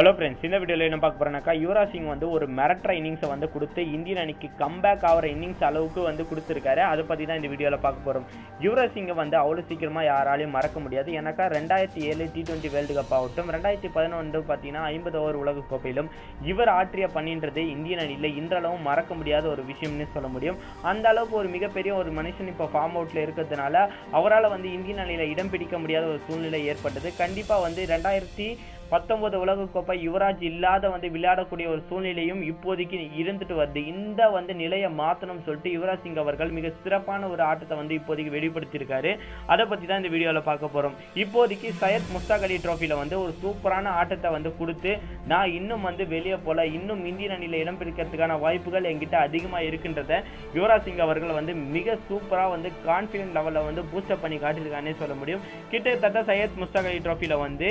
Hello friends இந்த வீடியோவில் என்ன பார்க்க போறேன்னாக்கா யுவராஜ் சிங் வந்து ஒரு மிரட்டுற இன்னிங்ஸை வந்து கொடுத்து இந்தியன் அணிக்கு கம்பேக் ஆகிற இன்னிங்ஸ் அளவுக்கு வந்து கொடுத்துருக்காரு. அதை பற்றி தான் இந்த வீடியோவில் பார்க்க போகிறோம் யுவராஜ் சிங்கை வந்து அவ்வளோ சீக்கிரமாக யாராலையும் மறக்க முடியாது. ஏன்னாக்கா ரெண்டாயிரத்தி ஏழு டி டுவெண்ட்டி வேர்ல்டு கப் ஆகட்டும் ரெண்டாயிரத்தி பதினொன்று பார்த்தீங்கன்னா ஐம்பது ஓவர் உலக கோப்பையிலும் இவர் ஆற்றிய பணின்றது இந்தியன் அணியில் இன்றளவும் மறக்க முடியாத ஒரு விஷயம்னு சொல்ல முடியும். அந்த அளவுக்கு ஒரு மிகப்பெரிய ஒரு மனுஷன் இப்போ ஃபார்ம் அவுட்டில் இருக்கிறதுனால அவரால் வந்து இந்தியன் அணியில் இடம் பிடிக்க முடியாத ஒரு சூழ்நிலை ஏற்பட்டது. கண்டிப்பாக வந்து ரெண்டாயிரத்தி பத்தொன்பது உலகக்கோப்பை யுவராஜ் இல்லாத வந்து விளையாடக்கூடிய ஒரு சூழ்நிலையும் இப்போதைக்கு இருந்துட்டு வருது. இந்த வந்து நிலையை மாற்றணும்னு சொல்லிட்டு யுவராஜ் சிங் அவர்கள் மிக சிறப்பான ஒரு ஆட்டத்தை வந்து இப்போதைக்கு வெளிப்படுத்தியிருக்காரு. அதை பற்றி தான் இந்த வீடியோவில் பார்க்க போகிறோம் இப்போதைக்கு சையத் முஸ்தாக் அலி ட்ரோஃபியில் வந்து ஒரு சூப்பரான ஆட்டத்தை வந்து கொடுத்து நான் இன்னும் வந்து வெளியே போல இன்னும் இந்தியன் அணியில் இடம் பிடிக்கிறதுக்கான வாய்ப்புகள் என்கிட்ட அதிகமாக இருக்கின்றத யுவராஜ் சிங் அவர்கள் வந்து மிக சூப்பராக வந்து கான்ஃபிடென்ட் லெவலில் வந்து பூஸ்டப் பண்ணி காட்டியிருக்கானே சொல்ல முடியும். கிட்டத்தட்ட சையத் முஸ்தாக் அலி ட்ரோஃபியில் வந்து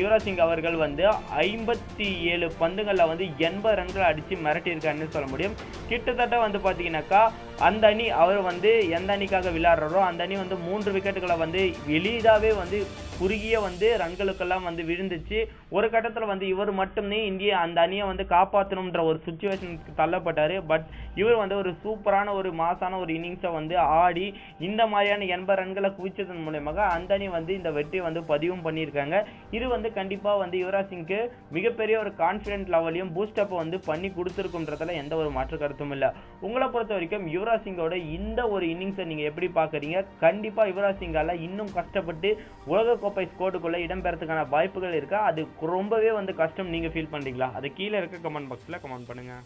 யுவராஜ் சிங் அவர்கள் வந்து ஐம்பத்தி ஏழு பந்துகளில் வந்து எண்பது ரன்கள் அடித்து மிரட்டியிருக்காருன்னு சொல்ல முடியும். கிட்டத்தட்ட வந்து பார்த்தீங்கன்னாக்கா அந்த அணி அவர் வந்து எந்த அணிக்காக விளையாடுறாரோ அந்த அணி வந்து மூன்று விக்கெட்டுகளை வந்து எளிதாகவே வந்து குறுகிய வந்து ரன்களுக்கெல்லாம் வந்து விழுந்துச்சு. ஒரு கட்டத்தில் வந்து இவர் மட்டுமே இந்திய அந்த அணியை வந்து காப்பாற்றணுன்ற ஒரு சுச்சுவேஷனுக்கு தள்ளப்பட்டார். பட் இவர் வந்து ஒரு சூப்பரான ஒரு மாசான ஒரு இன்னிங்ஸை வந்து ஆடி இந்த மாதிரியான எண்பது ரன்களை குவிச்சதன் மூலயமாக அந்த அணி வந்து இந்த வெற்றியை வந்து பதிவும் பண்ணியிருக்காங்க. இது வந்து கண்டிப்பாக வந்து யுவராஜ் சிங்க்கு மிகப்பெரிய ஒரு கான்ஃபிடென்ட் லெவலையும் பூஸ்டப்பை வந்து பண்ணி கொடுத்துருக்குன்றதுல எந்த ஒரு மாற்று கருத்தும் இல்லை. உங்களை பொறுத்த வரைக்கும் யுவராஜ் சிங்கோட இந்த ஒரு இன்னிங்ஸை நீங்கள் எப்படி பார்க்குறீங்க கண்டிப்பாக யுவராஜ் சிங்கால இன்னும் கஷ்டப்பட்டு உலக கோப்பை ஸ்கோடுக்குள்ளே இடம்பெறதுக்கான வாய்ப்புகள் இருக்கா? அது ரொம்பவே வந்து கஷ்டம். நீங்கள் ஃபீல் பண்ணுறீங்களா அது கீழே இருக்க கமெண்ட் பாக்ஸில் கமெண்ட் பண்ணுங்கள்